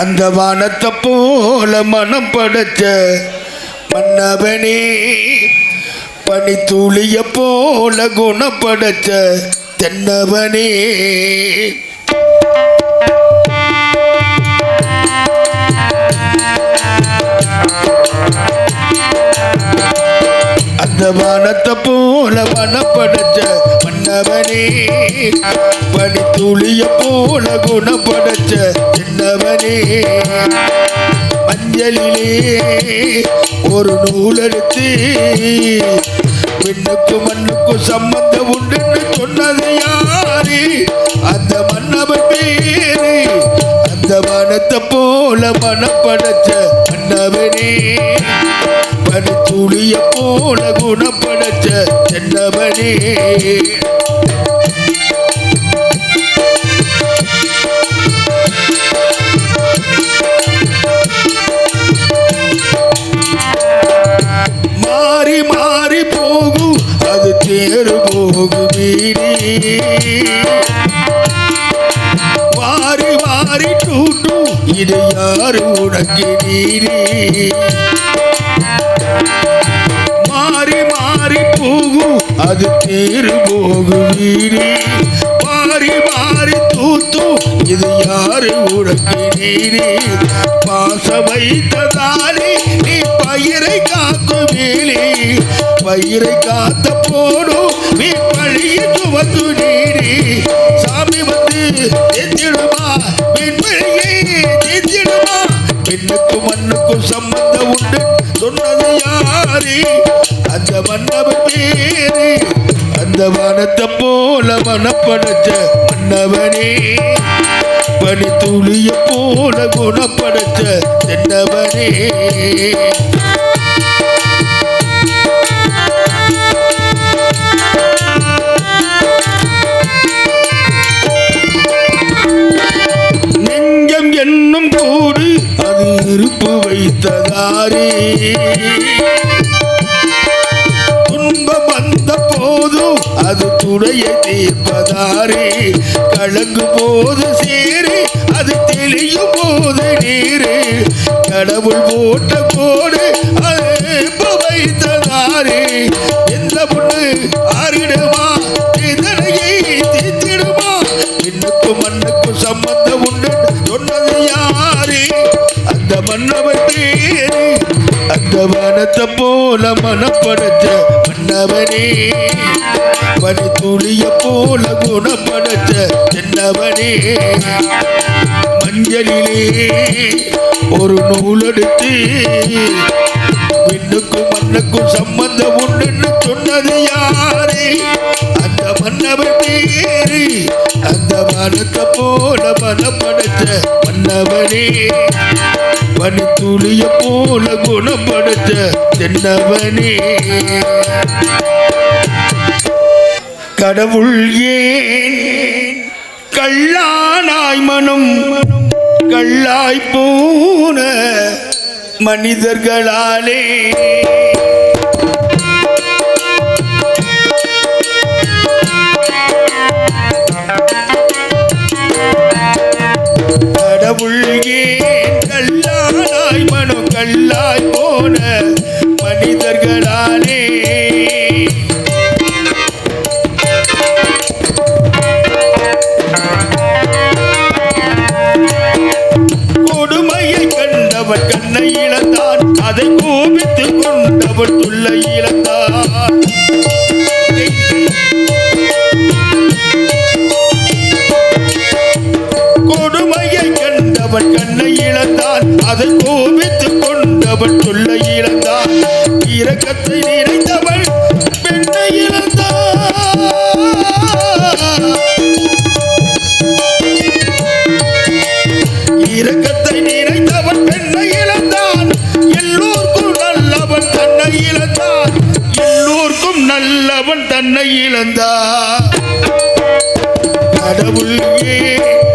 அந்த வானத்தை போல மனம் படைச்ச மன்னவனே பனித்துளிய போல குணப்படைச்ச தென்னவனே. அந்த வானத்தை போல மனப்படைச்ச சின்னவனே. பனி துளிய போல குணப்படைச்ச சின்னவனே. மஞ்சளிலே ஒரு நூல் எடுத்து விண்ணுக்கும் மண்ணுக்கும் சம்பந்தம் உண்டுன்னு சொன்னது யாரு? அந்த மன்னவன் பேரு அந்த மனத்தை போல மனப்படைச்ச மன்னவனே. பனி துளிய போல குணப்படைச்ச சென்னவனே. சேரு தேறு போகும் வாரி வாரி டூட்டு இது யாரு உனக்கு நீரி மாறி மாறி போகும் அது தேரு போகும் வீடு. மாறி மாறி தூத்து இது யாரு உனக்கு நீரு பாச வைத்ததாலே நீ பயிரை காக்கும் வேலி பயிரை காத்த போடும். நீ பழிய சுமந்து நீடி சாமி வந்து எத்திடுமா பெண்மணியை எத்திடுமா பெண்ணுக்கும் மண்ணுக்கும் சம்பந்தம் உண்டு சொன்னது யாரு? அந்த மன்னவன் பேரு அந்த வனத்தை போல மனப்படைச்ச மன்னவனே. பனி துளிய போல குணப்படைச்ச சென்றவரே நெஞ்சம் என்னும் கூடு அது இருப்பு வைத்ததாரே. துன்பம் வந்த போதும் அது துடைய தீர்ப்பதாரே. கலங்கு போது நீரு அது தெளியும் போது நீரு. கடவுள் போட்ட போடு அது வைத்ததாரு. எந்த பொண்ணு ஆறிடுமா? இதனையை தீர்த்திடுமா? இன்னுக்கும் மண்ணுக்கும் சம்பந்தம் உண்டு சொன்னது யாரு? அந்த மன்னவன் பேரு அந்த வனத்தை போல மனப்படுத்த மன்னவனே. பனி துளிய போல குணப்படைச்ச சின்னவனே மஞ்சளிலே ஒரு நூலெடுத்து விண்ணுக்கும் மண்ணுக்கும் சம்பந்தம் உண்டுன்னு சொன்னது யாரே? அந்த மன்னவன் பேரு அந்த மனத்தை போல மனப்படைச்ச மன்னவனே பனி துளிய போல குணப்படுத்த சின்னவனே கடவுள் ஏன்? கல்லானாய் மனம் கல்லாய் போன மனிதர்களாலே. கடவுள் ஏன்? கல்லானாய் மனம் கல்லாய் போன அதை கோபித்துக் கொண்டவள் துள்ளை இழந்தான் கொடுமையை கண்டவன் கண்ணை இழந்தான். அதை தன்னை இழந்தான் கடவுள்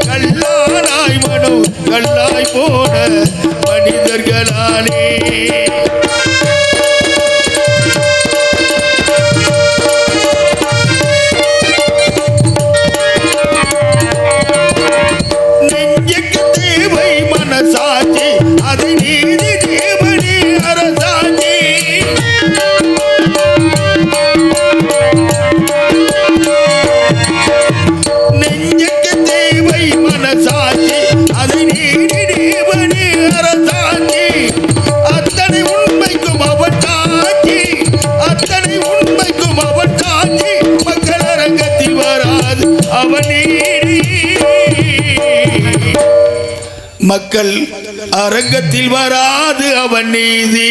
கல்லானாய் மனோ கல்லாய் போன மனிதர்களாலே. மக்கள் அரங்கத்தில் வராது அவன் நீதி.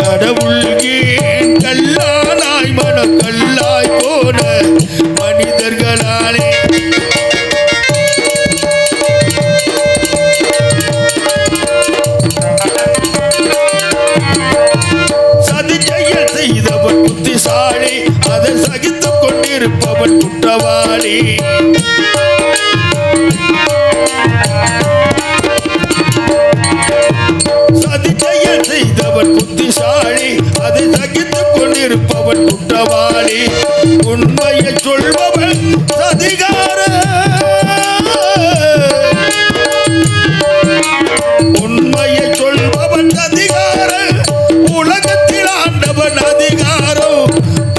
கடவுள் ஏன் கல்லானாய் மனம் கல்லாய் போன மனிதர்களாலே? சதி செய்தவன் புத்திசாலி அதை சகித்துக் கொண்டிருப்பவன் குற்றவாளி. கொண்டிருப்பவன் குற்றவாளி உண்மையை சொல்பவன் சதிகார. உண்மையை சொல்பவன் அதிகார உலகத்தில் ஆண்டவன் அதிகாரம்.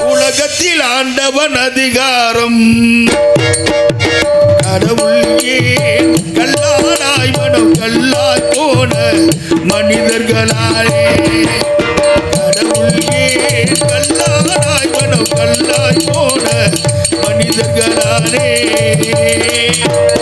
உலகத்தில் ஆண்டவன் அதிகாரம். கடவுள் ஏன் கல்லானாய் மனம் கல்லாய் போன மனிதர்களாலே? கல்லாய் போன மனிதர்களாலே